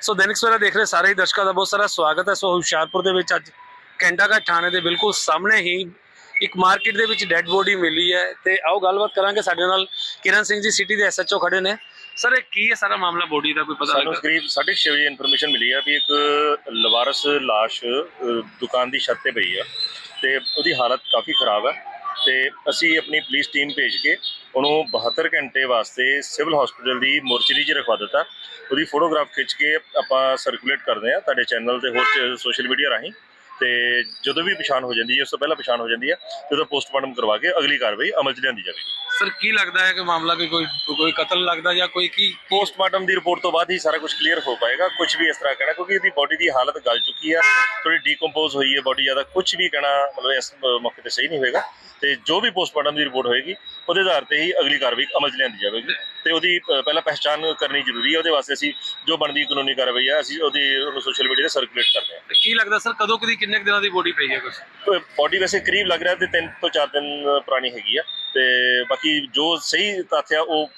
ਸੋ ਦੈਨਿਕ ਸਵੇਰਾ ਦੇਖ ਰਹੇ ਸਾਰੇ ਹੀ ਦਰਸ਼ਕਾਂ ਦਾ ਬਹੁਤ ਸਾਰਾ ਸਵਾਗਤ ਹੈ। ਸੋ ਹੁਸ਼ਿਆਰਪੁਰ ਦੇ ਵਿੱਚ ਅੱਜ ਕੈਂਟਾਘਾਟ ਥਾਣੇ ਦੇ ਬਿਲਕੁਲ ਸਾਹਮਣੇ ਹੀ ਇੱਕ ਮਾਰਕੀਟ ਦੇ ਵਿੱਚ ਡੈੱਡ ਬੋਡੀ ਮਿਲੀ ਹੈ ਤੇ ਆਓ ਗੱਲਬਾਤ ਕਰਾਂਗੇ। ਸਾਡੇ ਨਾਲ ਕਿਰਨ ਸਿੰਘ ਜੀ ਸਿਟੀ ਦੇ ਐਸਐਚਓ ਖੜੇ ਨੇ। ਸਰ ਇਹ ਕੀ ਹੈ ਸਾਰਾ ਮਾਮਲਾ? ਬੋਡੀ ਦਾ ਕੋਈ ਪਤਾ ਸਾਨੂੰ ਲੱਗਾ? ਕਰੀਬ 6:30 ਵਜੇ ਇਨਫੋਰਮੇਸ਼ਨ ਮਿਲੀ ਆ ਵੀ ਇੱਕ ਲਵਾਰਸ ਲਾਸ਼ ਅ, ਦੁਕਾਨ ਦੀ ਛੱਤ ਤੇ ਪਈ ਆ ਤੇ ਉਹਦੀ ਹਾਲਤ ਕਾਫੀ ਖਰਾਬ ਹੈ ਤੇ ਅਸੀਂ ਆਪਣੀ ਪੁਲਿਸ ਟੀਮ ਭੇਜ ਕੇ ਉਹਨੂੰ 72 ਘੰਟੇ ਵਾਸਤੇ ਸਿਵਲ ਹਸਪੀਟਲ ਦੀ ਮੋਰਚਰੀ 'ਚ ਰਖਵਾ ਦਿੱਤਾ। ਉਹਦੀ ਫੋਟੋਗ੍ਰਾਫ ਖਿੱਚ ਕੇ ਆਪਾਂ ਸਰਕੂਲੇਟ ਕਰਦੇ ਆ ਤੁਹਾਡੇ ਚੈਨਲ ਤੇ ਹੋਰ ਸੋਸ਼ਲ ਮੀਡੀਆ ਰਾਹੀਂ। ਤੇ ਜਦੋਂ ਵੀ ਪਛਾਣ ਹੋ ਜਾਂਦੀ ਹੈ ਉਸ ਤੋਂ ਪਹਿਲਾਂ ਪਛਾਣ ਹੋ ਜਾਂਦੀ ਹੈ ਉਹਦਾ ਪੋਸਟਮਾਰਟਮ ਕਰਵਾ ਕੇ ਅਗਲੀ ਕਾਰਵਾਈ ਅਮਲ 'ਚ ਲਿਆਂਦੀ ਜਾਵੇਗੀ। ਸਰ ਕੀ ਲੱਗਦਾ ਹੈ ਕਿ ਮਾਮਲਾ ਕੋਈ ਕੋਈ ਕੋਈ ਕਤਲ ਲੱਗਦਾ ਜਾਂ ਕੋਈ ਕੀ? ਪੋਸਟਮਾਰਟਮ ਦੀ ਰਿਪੋਰਟ ਤੋਂ ਬਾਅਦ ਹੀ ਸਾਰਾ ਕੁਝ ਕਲੀਅਰ ਹੋ ਪਾਏਗਾ। ਕੁਝ ਵੀ ਇਸ ਤਰ੍ਹਾਂ ਕਹਿਣਾ ਕਿਉਂਕਿ ਇਹਦੀ ਬਾਡੀ ਦੀ ਹਾਲਤ ਗਲ ਚੁੱਕੀ ਆ ਥੋੜੀ ਡੀਕੰਪੋਜ਼ ਹੋਈ ਹੈ ਬਾਡੀ ਜ਼ਿਆਦਾ। ਕੁਝ ਵੀ ਕਹਿਣਾ ਮਤਲਬ ਇਸ ਮੌਕੇ ਤੇ ਸਹੀ ਨਹੀਂ ਹੋਏਗਾ। ਤੇ ਜੋ ਵੀ ਪੋਸਟਮਾਰਟਮ ਦੀ ਰਿਪੋਰਟ ਹੋਏਗੀ ਉਹਦੇ ਆਧਾਰ ਤੇ ਹੀ ਅਗਲੀ ਕਾਰਵਾਈ ਅਮਲ 'ਚ ਲਿਆਂਦੀ ਜਾਵੇਗੀ ਤੇ ਉਹਦੀ ਪਹਿਲਾਂ ਪਹਿਚਾਣ ਕਰਨੀ ਜ਼ਰੂਰੀ ਹੈ ਉਹਦੇ ਵਾਸਤੇ ਅਸੀਂ ਜੋ ਬਣਦੀ ਕਾਨੂੰਨੀ ਕਾਰਵਾਈ ਆ ਅਸੀਂ ਉਹਦੀ ਉਹਨੂੰ ਸੋਸ਼ਲ ਮੀਡੀਆ ਤੇ ਸਰਕੂਲੇਟ ਕਰਦੇ ਹਾਂ। ਕੀ ਲੱਗਦਾ ਸਰ ਕਦੋਂ ਕਦੀ ਕਿੰਨੇ ਦਿਨਾਂ ਦੀ ਬੋਡੀ ਪਈ ਹੈ ਕੁਝ ਬਾਡੀ ਵੈਸੇ ਕਰੀਬ ਲੱਗ ਰਿਹਾ ਤੇ 3 ਤੋਂ 4 ਦਿਨ ਪੁਰਾਣੀ ਹੈਗੀ ਆ ਤੇ ਬਾਕੀ ਜੋ ਸਹੀ ਤੱਥ ਆ ਉਹ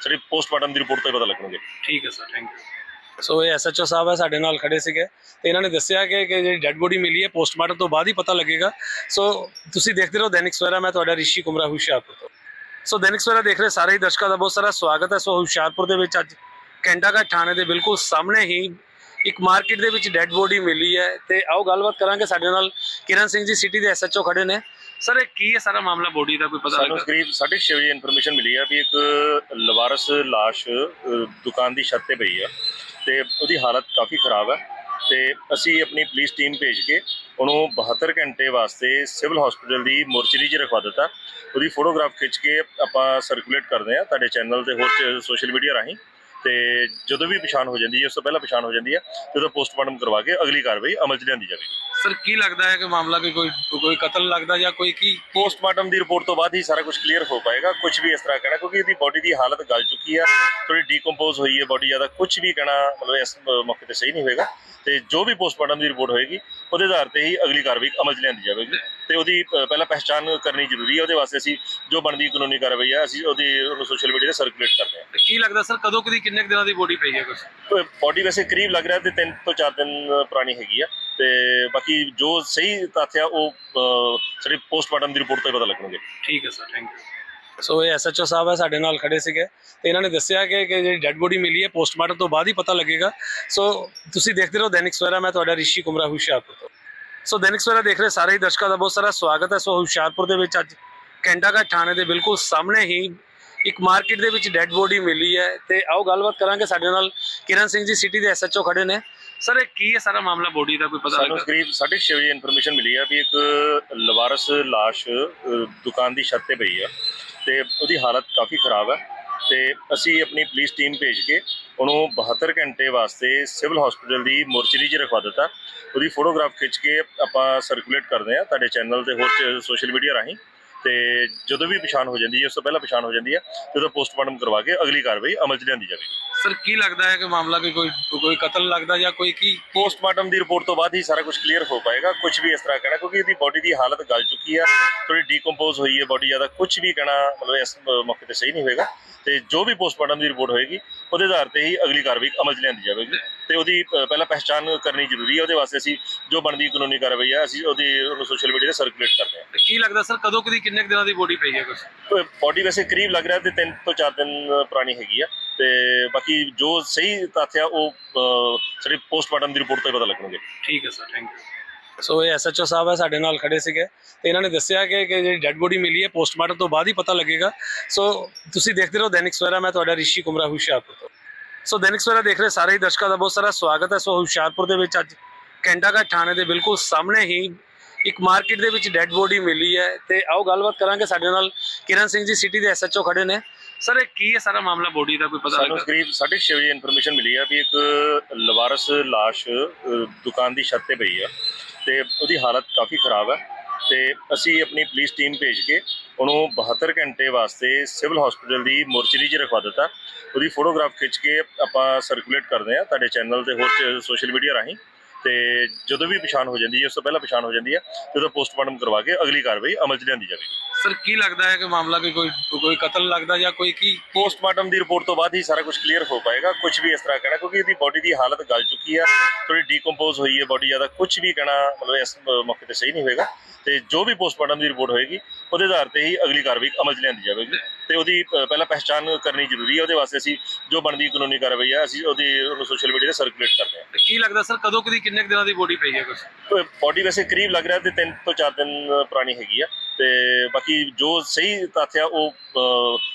ਸਾਡੀ ਪੋਸਟਮਾਰਟਮ ਦੀ ਰਿਪੋਰਟ ਤੋਂ ਹੀ ਪਤਾ ਲੱਗਣਗੇ। ਠੀਕ ਹੈ ਸਰ ਥੈਂਕ ਯੂ ਸੋ ਇਹ ਐਸਐਚਓ ਸਾਹਿਬ ਹੈ, ਸਾਡੇ ਨਾਲ ਖੜੇ ਸੀਗੇ। ਤੇ ਇਹਨਾਂ ਨੇ ਦੱਸਿਆ ਕਿ ਕਿ ਜਿਹੜੀ ਡੈੱਡ ਬੋਡੀ ਮਿਲੀ ਹੈ ਪੋਸਟਮਾਰਟਮ ਤੋਂ ਬਾਅਦ ਹੀ ਪਤਾ ਲੱਗੇਗਾ। ਸੋ ਤੁਸੀਂ ਦੇਖਦੇ ਰਹੋ, ਦੈਨਿਕ ਸਵੇਰਾ, ਮੈਂ ਤੁਹਾਡਾ ਰਿਸ਼ੀ ਕੁਮਰਾ ਹੁਸ਼ਿਆਰਪੁਰ ਤੋਂ। ਸੋ ਦੈਨਿਕ ਸਵੇਰਾ ਦੇਖ ਰਹੇ ਸਾਰੇ ਹੀ ਦਰਸ਼ਕਾਂ ਦਾ ਬਹੁਤ ਸਾਰਾ ਸਵਾਗਤ ਹੈ। ਸੋ ਹੁਸ਼ਿਆਰਪੁਰ ਦੇ ਵਿੱਚ ਅੱਜ ਕੈਂਟਾਘਾਟ ਥਾਣੇ ਦੇ ਬਿਲਕੁਲ ਸਾਹਮਣੇ ਹੀ ਇੱਕ ਮਾਰਕੀਟ ਦੇ ਵਿੱਚ ਡੈੱਡ ਬੋਡੀ ਮਿਲੀ ਹੈ। ਤੇ ਆਓ ਗੱਲਬਾਤ ਕਰਾਂਗੇ। ਸਾਡੇ ਨਾਲ ਕਿਰਨ ਸਿੰਘ ਜੀ ਸਿਟੀ ਦੇ ਐਸਐਚਓ ਖੜੇ ਨੇ। ਸਰ ਇਹ ਕੀ ਹੈ ਸਾਰਾ ਮਾਮਲਾ ਬੋਡੀ ਦਾ ਕੋਈ ਪਤਾ ਸਾਨੂੰ ਲੱਗਾ? ਕਰੀਬ 6:30 ਵਜੇ ਇਨਫੋਰਮੇਸ਼ਨ ਮਿਲੀ ਆ ਵੀ ਇੱਕ ਲਵਾਰਸ ਲਾਸ਼ ਅ, ਦੁਕਾਨ ਦੀ ਛੱਤ ਤੇ ਪਈ ਆ ਤੇ ਉਹਦੀ ਹਾਲਤ ਕਾਫੀ ਖਰਾਬ ਹੈ ਤੇ ਅਸੀਂ ਆਪਣੀ ਪੁਲਿਸ ਟੀਮ ਭੇਜ ਕੇ ਉਹਨੂੰ 72 ਘੰਟੇ ਵਾਸਤੇ ਸਿਵਲ ਹਸਪੀਟਲ ਦੀ ਮੋਰਚਰੀ 'ਚ ਰਖਵਾ ਦਿੱਤਾ। ਉਹਦੀ ਫੋਟੋਗ੍ਰਾਫ ਖਿੱਚ ਕੇ ਆਪਾਂ ਸਰਕੂਲੇਟ ਕਰਦੇ ਆ ਤੁਹਾਡੇ ਚੈਨਲ ਤੇ ਹੋਰ ਸੋਸ਼ਲ ਮੀਡੀਆ ਰਾਹੀਂ। ਤੇ ਜਦੋਂ ਵੀ ਪਛਾਣ ਹੋ ਜਾਂਦੀ ਹੈ ਉਸ ਤੋਂ ਪਹਿਲਾਂ ਪਛਾਣ ਹੋ ਜਾਂਦੀ ਹੈ ਉਹਦਾ ਪੋਸਟਮਾਰਟਮ ਕਰਵਾ ਕੇ ਅਗਲੀ ਕਾਰਵਾਈ ਅਮਲ 'ਚ ਲਿਆਂਦੀ ਜਾਵੇਗੀ। ਸਰ ਕੀ ਲੱਗਦਾ ਹੈ ਕਿ ਮਾਮਲਾ ਕੋਈ ਕੋਈ ਕੋਈ ਕਤਲ ਲੱਗਦਾ ਜਾਂ ਕੋਈ ਕੀ ਪੋਸਟਮਾਰਟਮ ਦੀ ਰਿਪੋਰਟ ਤੋਂ ਬਾਅਦ ਹੀ ਸਾਰਾ ਕੁਝ ਕਲੀਅਰ ਹੋ ਪਾਏਗਾ। ਕੁਝ ਵੀ ਇਸ ਤਰ੍ਹਾਂ ਕਹਿਣਾ ਕਿਉਂਕਿ ਇਹਦੀ ਬਾਡੀ ਦੀ ਹਾਲਤ ਗਲ ਚੁੱਕੀ ਆ ਥੋੜੀ ਡੀਕੰਪੋਜ਼ ਹੋਈ ਹੈ ਬਾਡੀ ਜ਼ਿਆਦਾ। ਕੁਝ ਵੀ ਕਹਿਣਾ ਮਤਲਬ ਇਸ ਮੌਕੇ ਤੇ ਸਹੀ ਨਹੀਂ ਹੋਏਗਾ। ਤੇ ਜੋ ਵੀ ਪੋਸਟਮਾਰਟਮ ਦੀ ਰਿਪੋਰਟ ਹੋਏਗੀ ਉਹਦੇ ਆਧਾਰ ਤੇ ਹੀ ਅਗਲੀ ਕਾਰਵਾਈ ਅਮਲ 'ਚ ਲਿਆਂਦੀ ਜਾਵੇਗੀ। ਤੇ ਉਹਦੀ ਪਹਿਲਾਂ ਪਹਿਚਾਣ ਕਰਨੀ ਜ਼ਰੂਰੀ ਹੈ ਉਹਦੇ ਵਾਸਤੇ ਅਸੀਂ ਜੋ ਬਣਦੀ ਕਾਨੂੰਨੀ ਕਾਰਵਾਈ ਆ ਅਸੀਂ ਉਹਦੀ ਉਹਨੂੰ ਸੋਸ਼ਲ ਮੀਡੀਆ ਤੇ ਸਰਕੂਲੇਟ ਕਰਦੇ ਹਾਂ। ਕੀ ਲੱਗਦਾ ਸਰ ਕਦੋਂ ਕਦੀ ਕਿੰਨੇ ਦਿਨਾਂ ਦੀ ਬੋਡੀ ਪਈ ਹੈ ਕੁਝ ਬਾਡੀ ਵੈਸੇ ਕਰੀਬ ਲੱਗ ਰਿਹਾ ਤੇ 3 ਤੋਂ 4 ਦਿਨ ਪੁਰਾਣੀ ਹੈਗੀ ਆ। ਤੇ ਬਾਕੀ ਜੋ ਸਹੀ ਤੱਥ ਆ ਉਹ ਸਾਡੀ ਪੋਸਟਮਾਰਟਮ ਦੀ ਰਿਪੋਰਟ ਤੋਂ ਹੀ ਪਤਾ ਲੱਗਣਗੇ। ਠੀਕ ਹੈ ਸਰ ਥੈਂਕ ਯੂ ਸੋ ਇਹ ਐਸਐਚਓ ਸਾਹਿਬ ਹੈ ਸਾਡੇ ਨਾਲ ਖੜੇ ਸੀਗੇ। ਤੇ ਇਹਨਾਂ ਨੇ ਦੱਸਿਆ ਕਿ ਕਿ ਜਿਹੜੀ ਡੈੱਡ ਬੋਡੀ ਮਿਲੀ ਹੈ ਪੋਸਟਮਾਰਟਮ ਤੋਂ ਬਾਅਦ ਹੀ ਪਤਾ ਲੱਗੇਗਾ। ਸੋ ਤੁਸੀਂ ਦੇਖਦੇ ਰਹੋ ਦੈਨਿਕ ਸਵੇਰਾ ਮੈਂ ਤੁਹਾਡਾ ਰਿਸ਼ੀ ਕੁਮਰਾ ਹੁਸ਼ਿਆਰਪੁਰ ਤੋਂ। ਸੋ ਦੈਨਿਕ ਸਵੇਰਾ ਦੇਖ ਰਹੇ ਸਾਰੇ ਦਰਸ਼ਕਾਂ ਦਾ ਬਹੁਤ ਸਾਰਾ ਸਵਾਗਤ ਹੈ। ਸੋ ਹੁਸ਼ਿਆਰਪੁਰ ਦੇ ਵਿੱਚ ਅੱਜ ਕੈਂਟਾਘਾਟ ਥਾਣੇ ਦੇ ਬਿਲਕੁਲ ਸਾਹਮਣੇ ਹੀ ਇੱਕ ਮਾਰਕੀਟ ਦੇ ਵਿੱਚ ਡੈੱਡ ਬੋਡੀ ਮਿਲੀ ਹੈ। ਤੇ ਆਓ ਗੱਲਬਾਤ ਕਰਾਂਗੇ। ਸਾਡੇ ਨਾਲ ਕਿਰਨ ਸਿੰਘ ਜੀ ਸਿਟੀ ਦੇ ਐਸਐਚਓ ਖੜੇ ਨੇ। ਸਰ ਇਹ ਕੀ ਹੈ ਸਾਰਾ ਮਾਮਲਾ? ਬੋਡੀ ਦਾ ਕੋਈ ਪਤਾ ਸਾਨੂੰ ਲੱਗਾ? ਕਰੀਬ 6:30 ਵਜੇ ਇਨਫੋਰਮੇਸ਼ਨ ਮਿਲੀ ਆ ਵੀ ਇੱਕ ਲਵਾਰਸ ਲਾਸ਼ ਅ, ਦੁਕਾਨ ਦੀ ਛੱਤ ਤੇ ਪਈ ਆ ਤੇ ਉਹਦੀ ਹਾਲਤ ਕਾਫੀ ਖਰਾਬ ਹੈ ਤੇ ਅਸੀਂ ਆਪਣੀ ਪੁਲਿਸ ਟੀਮ ਭੇਜ ਕੇ ਉਹਨੂੰ 72 ਘੰਟੇ ਵਾਸਤੇ ਸਿਵਲ ਹਸਪੀਟਲ ਦੀ ਮੋਰਚਰੀ 'ਚ ਰਖਵਾ ਦਿੱਤਾ। ਉਹਦੀ ਫੋਟੋਗ੍ਰਾਫ ਖਿੱਚ ਕੇ ਆਪਾਂ ਸਰਕੂਲੇਟ ਕਰਦੇ ਆ ਤੁਹਾਡੇ ਚੈਨਲ ਤੇ ਹੋਰ ਸੋਸ਼ਲ ਮੀਡੀਆ ਰਾਹੀਂ। ਤੇ ਜਦੋਂ ਵੀ ਪਛਾਣ ਹੋ ਜਾਂਦੀ ਹੈ ਉਸ ਤੋਂ ਪਹਿਲਾਂ ਪਛਾਣ ਹੋ ਜਾਂਦੀ ਹੈ ਉਹਦਾ ਪੋਸਟਮਾਰਟਮ ਕਰਵਾ ਕੇ ਅਗਲੀ ਕਾਰਵਾਈ ਅਮਲ 'ਚ ਲਿਆਂਦੀ ਜਾਵੇਗੀ। ਸਰ ਕੀ ਲੱਗਦਾ ਹੈ ਕਿ ਮਾਮਲਾ ਕੋਈ ਕੋਈ ਕੋਈ ਕਤਲ ਲੱਗਦਾ ਜਾਂ ਕੋਈ ਕੀ ਪੋਸਟਮਾਰਟਮ ਦੀ ਰਿਪੋਰਟ ਤੋਂ ਬਾਅਦ ਹੀ ਸਾਰਾ ਕੁਝ ਕਲੀਅਰ ਹੋ ਪਾਏਗਾ। ਕੁਝ ਵੀ ਇਸ ਤਰ੍ਹਾਂ ਕਹਿਣਾ ਕਿਉਂਕਿ ਇਹਦੀ ਬਾਡੀ ਦੀ ਹਾਲਤ ਗਲ ਚੁੱਕੀ ਆ ਥੋੜੀ ਡੀਕੰਪੋਜ਼ ਹੋਈ ਹੈ ਬਾਡੀ ਜ਼ਿਆਦਾ। ਕੁਝ ਵੀ ਕਹਿਣਾ ਮਤਲਬ ਇਸ ਮੌਕੇ ਤੇ ਸਹੀ ਨਹੀਂ ਹੋਏਗਾ। ਤੇ ਜੋ ਵੀ ਪੋਸਟਮਾਰਟਮ ਦੀ ਰਿਪੋਰਟ ਹੋਏਗੀ ਉਹਦੇ ਆਧਾਰ ਤੇ ਹੀ ਅਗਲੀ ਕਾਰਵਾਈ ਅਮਲ 'ਚ ਲਿਆਂਦੀ ਜਾਵੇਗੀ ਤੇ ਉਹਦੀ ਪਹਿਲਾਂ ਪਹਿਚਾਣ ਕਰਨੀ ਜ਼ਰੂਰੀ ਹੈ ਉਹਦੇ ਵਾਸਤੇ ਅਸੀਂ ਜੋ ਬਣਦੀ ਕਾਨੂੰਨੀ ਕਾਰਵਾਈ ਆ ਅਸੀਂ ਉਹਦੀ ਉਹਨੂੰ ਸੋਸ਼ਲ ਮੀਡੀਆ ਤੇ ਸਰਕੂਲੇਟ ਕਰਦੇ ਹਾਂ। ਕੀ ਲੱਗਦਾ ਸਰ ਕਦੋਂ ਕਦੀ ਕਿੰਨੇ ਦਿਨਾਂ ਦੀ ਬੋਡੀ ਪਈ ਹੈ ਕੁਝ ਬਾਡੀ ਵੈਸੇ ਕਰੀਬ ਲੱਗ ਰਿਹਾ ਤੇ 3 ਤੋਂ 4 ਦਿਨ ਪੁਰਾਣੀ ਹੈਗੀ ਆ ਤੇ ਬਾਕੀ ਜੋ ਸਹੀ ਤੱਥ ਆ ਉਹ ਸਾਡੀ ਪੋਸਟਮਾਰਟਮ ਦੀ ਰਿਪੋਰਟ ਤੋਂ ਹੀ ਪਤਾ ਲੱਗਣਗੇ। ਠੀਕ ਹੈ ਸਰ ਥੈਂਕ ਯੂ ਸੋ ਇਹ ਐਸਐਚਓ ਸਾਹਿਬ ਹੈ ਸਾਡੇ ਨਾਲ ਖੜੇ ਸੀਗੇ। ਤੇ ਇਹਨਾਂ ਨੇ ਦੱਸਿਆ ਕਿ ਕਿ ਜਿਹੜੀ ਡੈੱਡ ਬੋਡੀ ਮਿਲੀ ਹੈ ਪੋਸਟਮਾਰਟਮ ਤੋਂ ਬਾਅਦ ਹੀ ਪਤਾ ਲੱਗੇਗਾ। ਸੋ ਤੁਸੀਂ ਦੇਖਦੇ ਰਹੋ ਦੈਨਿਕ ਸਵੇਰਾ ਮੈਂ ਤੁਹਾਡਾ ਰਿਸ਼ੀ ਕੁਮਰਾ ਹੁਸ਼ਿਆਰਪੁਰ ਤੋਂ। ਸੋ ਦੈਨਿਕ ਸਵੇਰਾ ਦੇਖ ਰਹੇ ਸਾਰੇ ਦਰਸ਼ਕਾਂ ਦਾ ਬਹੁਤ ਸਾਰਾ ਸਵਾਗਤ ਹੈ। ਸੋ ਹੁਸ਼ਿਆਰਪੁਰ ਦੇ ਵਿੱਚ ਅੱਜ ਕੈਂਟਾਘਾਟ ਥਾਣੇ ਦੇ ਬਿਲਕੁਲ ਸਾਹਮਣੇ ਹੀ ਇੱਕ ਮਾਰਕੀਟ ਦੇ ਵਿੱਚ ਡੈੱਡ ਬੋਡੀ ਮਿਲੀ ਹੈ। ਤੇ ਆਓ ਗੱਲਬਾਤ ਕਰਾਂਗੇ। ਸਾਡੇ ਨਾਲ ਕਿਰਨ ਸਿੰਘ ਜੀ ਸਿਟੀ ਦੇ ਐਸਐਚਓ ਖੜੇ ਨੇ। ਸਰ ਇਹ ਕੀ ਹੈ ਸਾਰਾ ਮਾਮਲਾ? ਬੋਡੀ ਦਾ ਕੋਈ ਪਤਾ ਸਾਨੂੰ ਲੱਗਾ? ਕਰੀਬ 6:30 ਵਜੇ ਇਨਫੋਰਮੇਸ਼ਨ ਮਿਲੀ ਆ ਵੀ ਇੱਕ ਲਵਾਰਸ ਲਾਸ਼ ਅ, ਦੁਕਾਨ ਦੀ ਛੱਤ ਤੇ ਪਈ ਆ ਤੇ ਉਹਦੀ ਹਾਲਤ ਕਾਫੀ ਖਰਾਬ ਹੈ ਤੇ ਅਸੀਂ ਆਪਣੀ ਪੁਲਿਸ ਟੀਮ ਭੇਜ ਕੇ ਉਹਨੂੰ 72 ਘੰਟੇ ਵਾਸਤੇ ਸਿਵਲ ਹਸਪੀਟਲ ਦੀ ਮੋਰਚਰੀ 'ਚ ਰਖਵਾ ਦਿੱਤਾ। ਉਹਦੀ ਫੋਟੋਗ੍ਰਾਫ ਖਿੱਚ ਕੇ ਆਪਾਂ ਸਰਕੂਲੇਟ ਕਰਦੇ ਆ ਤੁਹਾਡੇ ਚੈਨਲ ਤੇ ਹੋਰ ਸੋਸ਼ਲ ਮੀਡੀਆ ਰਾਹੀਂ। ਤੇ ਜਦੋਂ ਵੀ ਪਛਾਣ ਹੋ ਜਾਂਦੀ ਹੈ ਉਸ ਤੋਂ ਪਹਿਲਾਂ ਪਛਾਣ ਹੋ ਜਾਂਦੀ ਹੈ ਉਹਦਾ ਪੋਸਟਮਾਰਟਮ ਕਰਵਾ ਕੇ ਅਗਲੀ ਕਾਰਵਾਈ ਅਮਲ 'ਚ ਲਿਆਂਦੀ ਜਾਵੇਗੀ। ਸਰ ਕੀ ਲੱਗਦਾ ਹੈ ਕਿ ਮਾਮਲਾ ਕੋਈ ਕੋਈ ਕੋਈ ਕਤਲ ਲੱਗਦਾ ਜਾਂ ਕੋਈ ਕੀ ਪੋਸਟਮਾਰਟਮ ਦੀ ਰਿਪੋਰਟ ਤੋਂ ਬਾਅਦ ਹੀ ਸਾਰਾ ਕੁਝ ਕਲੀਅਰ ਹੋ ਪਾਏਗਾ। ਕੁਝ ਵੀ ਇਸ ਤਰ੍ਹਾਂ ਕਹਿਣਾ ਕਿਉਂਕਿ ਇਹਦੀ ਬਾਡੀ ਦੀ ਹਾਲਤ ਗਲ ਚੁੱਕੀ ਆ ਥੋੜੀ ਡੀਕੰਪੋਜ਼ ਹੋਈ ਹੈ ਬਾਡੀ ਜ਼ਿਆਦਾ। ਕੁਝ ਵੀ ਕਹਿਣਾ ਮਤਲਬ ਇਸ ਮੌਕੇ ਤੇ ਸਹੀ ਨਹੀਂ ਹੋਏਗਾ। ਤੇ ਜੋ ਵੀ ਪੋਸਟਮਾਰਟਮ ਦੀ ਰਿਪੋਰਟ ਹੋਏਗੀ ਉਹਦੇ ਆਧਾਰ ਤੇ ਹੀ ਅਗਲੀ ਕਾਰਵਾਈ ਅਮਲ 'ਚ ਲਿਆਂਦੀ ਜਾਵੇਗੀ। ਤੇ ਉਹਦੀ ਪਹਿਲਾਂ ਪਹਿਚਾਣ ਕਰਨੀ ਜ਼ਰੂਰੀ ਹੈ ਉਹਦੇ ਵਾਸਤੇ ਅਸੀਂ ਜੋ ਬਣਦੀ ਕਾਨੂੰਨੀ ਕਾਰਵਾਈ ਆ ਅਸੀਂ ਉਹਦੀ ਉਹਨੂੰ ਸੋਸ਼ਲ ਮੀਡੀਆ ਤੇ ਸਰਕੂਲੇਟ ਕਰਦੇ ਹਾਂ। ਕੀ ਲੱਗਦਾ ਸਰ ਕਦੋਂ ਕਦੀ ਕਿੰਨੇ ਦਿਨਾਂ ਦੀ ਬੋਡੀ ਪਈ ਹੈ ਕੁਝ ਬਾਡੀ ਵੈਸੇ ਕਰੀਬ ਲੱਗ ਰਿਹਾ ਤੇ 3 ਤੋਂ 4 ਦਿਨ ਪੁਰਾਣੀ ਹੈਗੀ ਆ। ਤੇ ਬਾਕੀ ਜੋ ਸਹੀ ਤੱਥ ਆ ਉਹ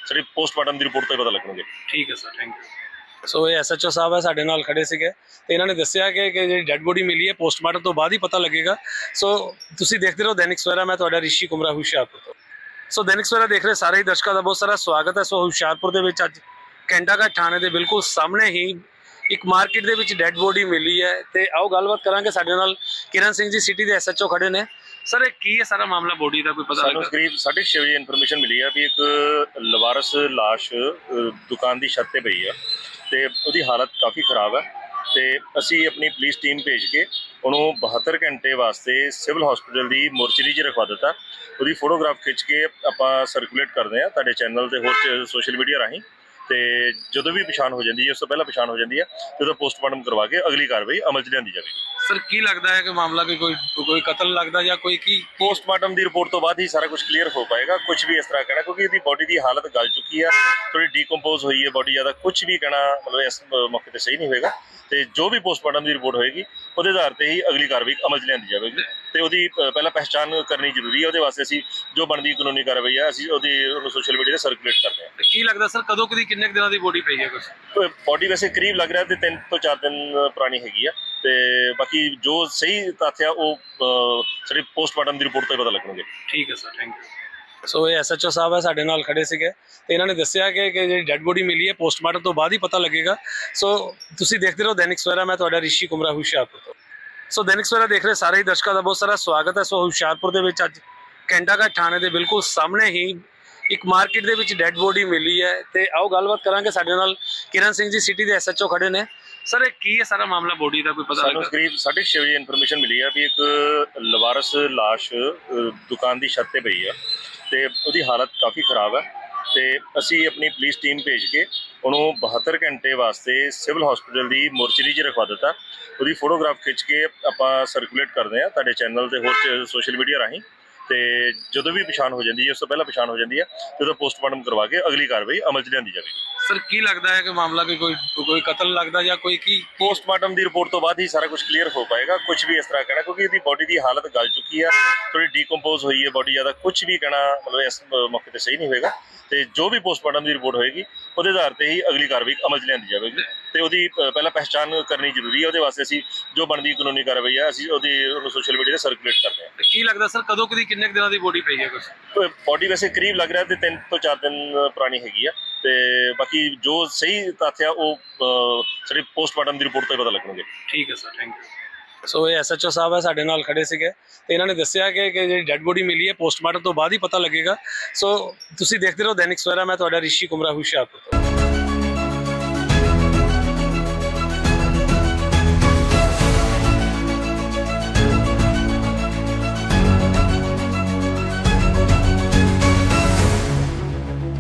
ਸਾਡੀ ਪੋਸਟਮਾਰਟਮ ਦੀ ਰਿਪੋਰਟ ਤੋਂ ਹੀ ਪਤਾ ਲੱਗਣਗੇ। ਠੀਕ ਹੈ ਸਰ ਥੈਂਕ ਯੂ ਸੋ ਇਹ ਐਸਐਚਓ ਸਾਹਿਬ ਹੈ ਸਾਡੇ ਨਾਲ ਖੜੇ ਸੀਗੇ। ਤੇ ਇਹਨਾਂ ਨੇ ਦੱਸਿਆ ਕਿ ਕਿ ਜਿਹੜੀ ਡੈੱਡ ਬੋਡੀ ਮਿਲੀ ਹੈ ਪੋਸਟਮਾਰਟਮ ਤੋਂ ਬਾਅਦ ਹੀ ਪਤਾ ਲੱਗੇਗਾ। ਸੋ ਤੁਸੀਂ ਦੇਖਦੇ ਰਹੋ ਦੈਨਿਕ ਸਵੇਰਾ ਮੈਂ ਤੁਹਾਡਾ ਰਿਸ਼ੀ ਕੁਮਰਾ ਹੁਸ਼ਿਆਰਪੁਰ ਤੋਂ। ਸੋ ਦੈਨਿਕ ਸਵੇਰਾ ਦੇਖ ਰਹੇ ਸਾਰੇ ਦਰਸ਼ਕਾਂ ਦਾ ਬਹੁਤ ਸਾਰਾ ਸਵਾਗਤ ਹੈ। ਸੋ ਹੁਸ਼ਿਆਰਪੁਰ ਦੇ ਵਿੱਚ ਅੱਜ ਕੈਂਟਾਘਾਟ ਥਾਣੇ ਦੇ ਬਿਲਕੁਲ ਸਾਹਮਣੇ ਹੀ ਇੱਕ ਮਾਰਕੀਟ ਦੇ ਵਿੱਚ ਡੈੱਡ ਬੋਡੀ ਮਿਲੀ ਹੈ। ਤੇ ਆਓ ਗੱਲਬਾਤ ਕਰਾਂਗੇ। ਸਾਡੇ ਨਾਲ ਕਿਰਨ ਸਿੰਘ ਜੀ ਸਿਟੀ ਦੇ ਐਸਐਚਓ ਖੜੇ ਨੇ। ਸਰ ਇਹ ਕੀ ਹੈ ਸਾਰਾ ਮਾਮਲਾ? ਬੋਡੀ ਦਾ ਕੋਈ ਪਤਾ ਸਾਨੂੰ ਲੱਗਾ? ਕਰੀਬ 6:30 ਵਜੇ ਇਨਫੋਰਮੇਸ਼ਨ ਮਿਲੀ ਆ ਵੀ ਇੱਕ ਲਵਾਰਸ ਲਾਸ਼ ਅ, ਦੁਕਾਨ ਦੀ ਛੱਤ ਤੇ ਪਈ ਆ ਤੇ ਉਹਦੀ ਹਾਲਤ ਕਾਫੀ ਖਰਾਬ ਹੈ ਤੇ ਅਸੀਂ ਆਪਣੀ ਪੁਲਿਸ ਟੀਮ ਭੇਜ ਕੇ ਉਹਨੂੰ 72 ਘੰਟੇ ਵਾਸਤੇ ਸਿਵਲ ਹਸਪੀਟਲ ਦੀ ਮੋਰਚਰੀ 'ਚ ਰਖਵਾ ਦਿੱਤਾ। ਉਹਦੀ ਫੋਟੋਗ੍ਰਾਫ ਖਿੱਚ ਕੇ ਆਪਾਂ ਸਰਕੂਲੇਟ ਕਰਦੇ ਆ ਤੁਹਾਡੇ ਚੈਨਲ ਤੇ ਹੋਰ ਸੋਸ਼ਲ ਮੀਡੀਆ ਰਾਹੀਂ। ਤੇ ਜਦੋਂ ਵੀ ਪਛਾਣ ਹੋ ਜਾਂਦੀ ਹੈ ਉਸ ਤੋਂ ਪਹਿਲਾਂ ਪਛਾਣ ਹੋ ਜਾਂਦੀ ਹੈ ਉਹਦਾ ਪੋਸਟਮਾਰਟਮ ਕਰਵਾ ਕੇ ਅਗਲੀ ਕਾਰਵਾਈ ਅਮਲ 'ਚ ਲਿਆਂਦੀ ਜਾਵੇਗੀ। ਸਰ ਕੀ ਲੱਗਦਾ ਹੈ ਕਿ ਮਾਮਲਾ ਕੋਈ ਕੋਈ ਕੋਈ ਕਤਲ ਲੱਗਦਾ ਜਾਂ ਕੋਈ ਕੀ ਪੋਸਟਮਾਰਟਮ ਦੀ ਰਿਪੋਰਟ ਤੋਂ ਬਾਅਦ ਹੀ ਸਾਰਾ ਕੁਝ ਕਲੀਅਰ ਹੋ ਪਾਏਗਾ। ਕੁਝ ਵੀ ਇਸ ਤਰ੍ਹਾਂ ਕਹਿਣਾ ਕਿਉਂਕਿ ਇਹਦੀ ਬਾਡੀ ਦੀ ਹਾਲਤ ਗਲ ਚੁੱਕੀ ਆ ਥੋੜੀ ਡੀਕੰਪੋਜ਼ ਹੋਈ ਹੈ ਬਾਡੀ ਜ਼ਿਆਦਾ। ਕੁਝ ਵੀ ਕਹਿਣਾ ਮਤਲਬ ਇਸ ਮੌਕੇ ਤੇ ਸਹੀ ਨਹੀਂ ਹੋਏਗਾ। ਤੇ ਜੋ ਵੀ ਪੋਸਟਮਾਰਟਮ ਦੀ ਰਿਪੋਰਟ ਹੋਏਗੀ ਉਹਦੇ ਆਧਾਰ ਤੇ ਹੀ ਅਗਲੀ ਕਾਰਵਾਈ ਅਮਲ 'ਚ ਲਿਆਂਦੀ ਜਾਵੇਗੀ। ਤੇ ਉਹਦੀ ਪਹਿਲਾਂ ਪਹਿਚਾਣ ਕਰਨੀ ਜ਼ਰੂਰੀ ਹੈ ਉਹਦੇ ਵਾਸਤੇ ਅਸੀਂ ਜੋ ਬਣਦੀ ਕਾਨੂੰਨੀ ਕਾਰਵਾਈ ਆ ਅਸੀਂ ਉਹਦੀ ਉਹਨੂੰ ਸੋਸ਼ਲ ਮੀਡੀਆ ਤੇ ਸਰਕੂਲੇਟ ਕਰਦੇ ਹਾਂ। ਕੀ ਲੱਗਦਾ ਸਰ ਕਦੋਂ ਕਦੀ ਕਿੰਨੇ ਦਿਨਾਂ ਦੀ ਬੋਡੀ ਪਈ ਹੈ ਕੁਝ ਬਾਡੀ ਵੈਸੇ ਕਰੀਬ ਲੱਗ ਰਿਹਾ ਤੇ 3 ਤੋਂ 4 ਦਿਨ ਪੁਰਾਣੀ ਹੈਗੀ ਆ ਤੇ ਬਾਕੀ ਜੋ ਸਹੀ ਤੱਥ ਆ ਉਹ ਸਾਡੀ ਪੋਸਟਮਾਰਟਮ ਦੀ ਰਿਪੋਰਟ ਤੋਂ ਹੀ ਪਤਾ ਲੱਗਣਗੇ। ਠੀਕ ਹੈ ਸਰ ਥੈਂਕ ਯੂ ਸੋ ਇਹ ਐਸਐਚਓ ਸਾਹਿਬ ਹੈ ਸਾਡੇ ਨਾਲ ਖੜੇ ਸੀਗੇ। ਤੇ ਇਹਨਾਂ ਨੇ ਦੱਸਿਆ ਕਿ ਕਿ ਜਿਹੜੀ ਡੈੱਡ ਬੋਡੀ ਮਿਲੀ ਹੈ ਪੋਸਟਮਾਰਟਮ ਤੋਂ ਬਾਅਦ ਹੀ ਪਤਾ ਲੱਗੇਗਾ। ਸੋ ਤੁਸੀਂ ਦੇਖਦੇ ਰਹੋ ਦੈਨਿਕ ਸਵੇਰਾ ਮੈਂ ਤੁਹਾਡਾ ਰਿਸ਼ੀ ਕੁਮਰਾ ਹੁਸ਼ਿਆਰਪੁਰ ਤੋਂ। ਸੋ ਦੈਨਿਕ ਸਵੇਰਾ ਦੇਖ ਰਹੇ ਸਾਰੇ ਹੀ ਦਰਸ਼ਕਾਂ ਦਾ ਬਹੁਤ ਸਾਰਾ ਸਵਾਗਤ ਹੈ। ਸੋ ਹੁਸ਼ਿਆਰਪੁਰ ਦੇ ਵਿੱਚ ਅੱਜ ਕੈਂਟਾਘਾਟ ਥਾਣੇ ਦੇ ਬਿਲਕੁਲ ਸਾਹਮਣੇ ਹੀ ਇੱਕ ਮਾਰਕੀਟ ਦੇ ਵਿੱਚ ਡੈੱਡ ਬੋਡੀ ਮਿਲੀ ਹੈ ਤੇ ਆਓ ਗੱਲਬਾਤ ਕਰਾਂਗੇ। ਸਾਡੇ ਨਾਲ ਕਿਰਨ ਸਿੰਘ ਜੀ ਸਿਟੀ ਦੇ ਐਸਐਚਓ ਖੜੇ ਨੇ। ਸਰ ਇਹ ਕੀ ਹੈ ਸਾਰਾ ਮਾਮਲਾ? ਬੋਡੀ ਦਾ ਕੋਈ ਪਤਾ ਸਾਨੂੰ ਲੱਗਾ? ਕਰੀਬ 6:30 ਵਜੇ ਇਨਫੋਰਮੇਸ਼ਨ ਮਿਲੀ ਆ ਵੀ ਇੱਕ ਲਵਾਰਸ ਲਾਸ਼ ਅ, ਦੁਕਾਨ ਦੀ ਛੱਤ ਤੇ ਪਈ ਆ ਤੇ ਉਹਦੀ ਹਾਲਤ ਕਾਫੀ ਖਰਾਬ ਹੈ ਤੇ ਅਸੀਂ ਆਪਣੀ ਪੁਲਿਸ ਟੀਮ ਭੇਜ ਕੇ ਉਹਨੂੰ 72 ਘੰਟੇ ਵਾਸਤੇ ਸਿਵਲ ਹਸਪੀਟਲ ਦੀ ਮੋਰਚਰੀ 'ਚ ਰਖਵਾ ਦਿੱਤਾ। ਉਹਦੀ ਫੋਟੋਗ੍ਰਾਫ ਖਿੱਚ ਕੇ ਆਪਾਂ ਸਰਕੂਲੇਟ ਕਰਦੇ ਆ ਤੁਹਾਡੇ ਚੈਨਲ ਤੇ ਹੋਰ ਸੋਸ਼ਲ ਮੀਡੀਆ ਰਾਹੀਂ। ਤੇ ਜਦੋਂ ਵੀ ਪਛਾਣ ਹੋ ਜਾਂਦੀ ਹੈ ਉਸ ਤੋਂ ਪਹਿਲਾਂ ਪਛਾਣ ਹੋ ਜਾਂਦੀ ਹੈ ਉਹਦਾ ਪੋਸਟਮਾਰਟਮ ਕਰਵਾ ਕੇ ਅਗਲੀ ਕਾਰਵਾਈ ਅਮਲ 'ਚ ਲਿਆਂਦੀ ਜਾਵੇਗੀ। ਸਰ ਕੀ ਲੱਗਦਾ ਹੈ ਕਿ ਮਾਮਲਾ ਕੋਈ ਕੋਈ ਕੋਈ ਕਤਲ ਲੱਗਦਾ ਜਾਂ ਕੋਈ ਕੀ? ਪੋਸਟਮਾਰਟਮ ਦੀ ਰਿਪੋਰਟ ਤੋਂ ਬਾਅਦ ਹੀ ਸਾਰਾ ਕੁਝ ਕਲੀਅਰ ਹੋ ਪਾਏਗਾ। ਕੁਝ ਵੀ ਇਸ ਤਰ੍ਹਾਂ ਕਹਿਣਾ ਕਿਉਂਕਿ ਇਹਦੀ ਬਾਡੀ ਦੀ ਹਾਲਤ ਗਲ ਚੁੱਕੀ ਆ ਥੋੜੀ ਡੀਕੰਪੋਜ਼ ਹੋਈ ਹੈ ਬਾਡੀ ਜ਼ਿਆਦਾ। ਕੁਝ ਵੀ ਕਹਿਣਾ ਮਤਲਬ ਇਸ ਮੌਕੇ ਤੇ ਸਹੀ ਨਹੀਂ ਹੋਏਗਾ। ਤੇ ਜੋ ਵੀ ਪੋਸਟਮਾਰਟਮ ਦੀ ਰਿਪੋਰਟ ਹੋਏਗੀ ਉਹਦੇ ਆਧਾਰ ਤੇ ਹੀ ਅਗਲੀ ਕਾਰਵਾਈ ਅਮਲ 'ਚ ਲਿਆਂਦੀ ਜਾਵੇਗੀ। ਤੇ ਉਹਦੀ ਪਹਿਲਾਂ ਪਹਿਚਾਣ ਕਰਨੀ ਜ਼ਰੂਰੀ ਹੈ ਉਹਦੇ ਵਾਸਤੇ ਅਸੀਂ ਜੋ ਬਣਦੀ ਕਾਨੂੰਨੀ ਕਾਰਵਾਈ ਆ ਅਸੀਂ ਉਹਦੀ ਉਹਨੂੰ ਸੋਸ਼ਲ ਮੀਡੀਆ ਤੇ ਸਰਕੂਲੇਟ ਕਰਦੇ ਹਾਂ। ਕੀ ਲੱਗਦਾ ਸਰ ਕਦੋਂ ਕਦੀ ਕਿੰਨੇ ਦਿਨਾਂ ਦੀ ਬੋਡੀ ਪਈ ਹੈ ਕੁਝ ਬਾਡੀ ਵੈਸੇ ਕਰੀਬ ਲੱਗ ਰਿਹਾ ਤੇ 3 ਤੋਂ 4 ਦਿਨ ਪੁਰਾਣੀ ਹੈਗੀ ਆ। ਤੇ ਬਾਕੀ ਜੋ ਸਹੀ ਤੱਥ ਆ ਉਹ ਸਾਡੀ ਪੋਸਟਮਾਰਟਮ ਦੀ ਰਿਪੋਰਟ ਤੋਂ ਹੀ ਪਤਾ ਲੱਗਣਗੇ। ਠੀਕ ਹੈ ਸਰ ਥੈਂਕ ਯੂ ਸੋ ਇਹ ਐਸਐਚਓ ਸਾਹਿਬ ਹੈ, ਸਾਡੇ ਨਾਲ ਖੜੇ ਸੀਗੇ। ਤੇ ਇਹਨਾਂ ਨੇ ਦੱਸਿਆ ਕਿ ਕਿ ਜਿਹੜੀ ਡੈੱਡ ਬੋਡੀ ਮਿਲੀ ਹੈ ਪੋਸਟਮਾਰਟਮ ਤੋਂ ਬਾਅਦ ਹੀ ਪਤਾ ਲੱਗੇਗਾ। ਸੋ ਤੁਸੀਂ ਦੇਖਦੇ ਰਹੋ ਦੈਨਿਕ ਸਵੇਰਾ, ਮੈਂ ਤੁਹਾਡਾ ਰਿਸ਼ੀ ਕੁਮਰਾ ਹੁਸ਼ਿਆਰਪੁਰ ਤੋਂ।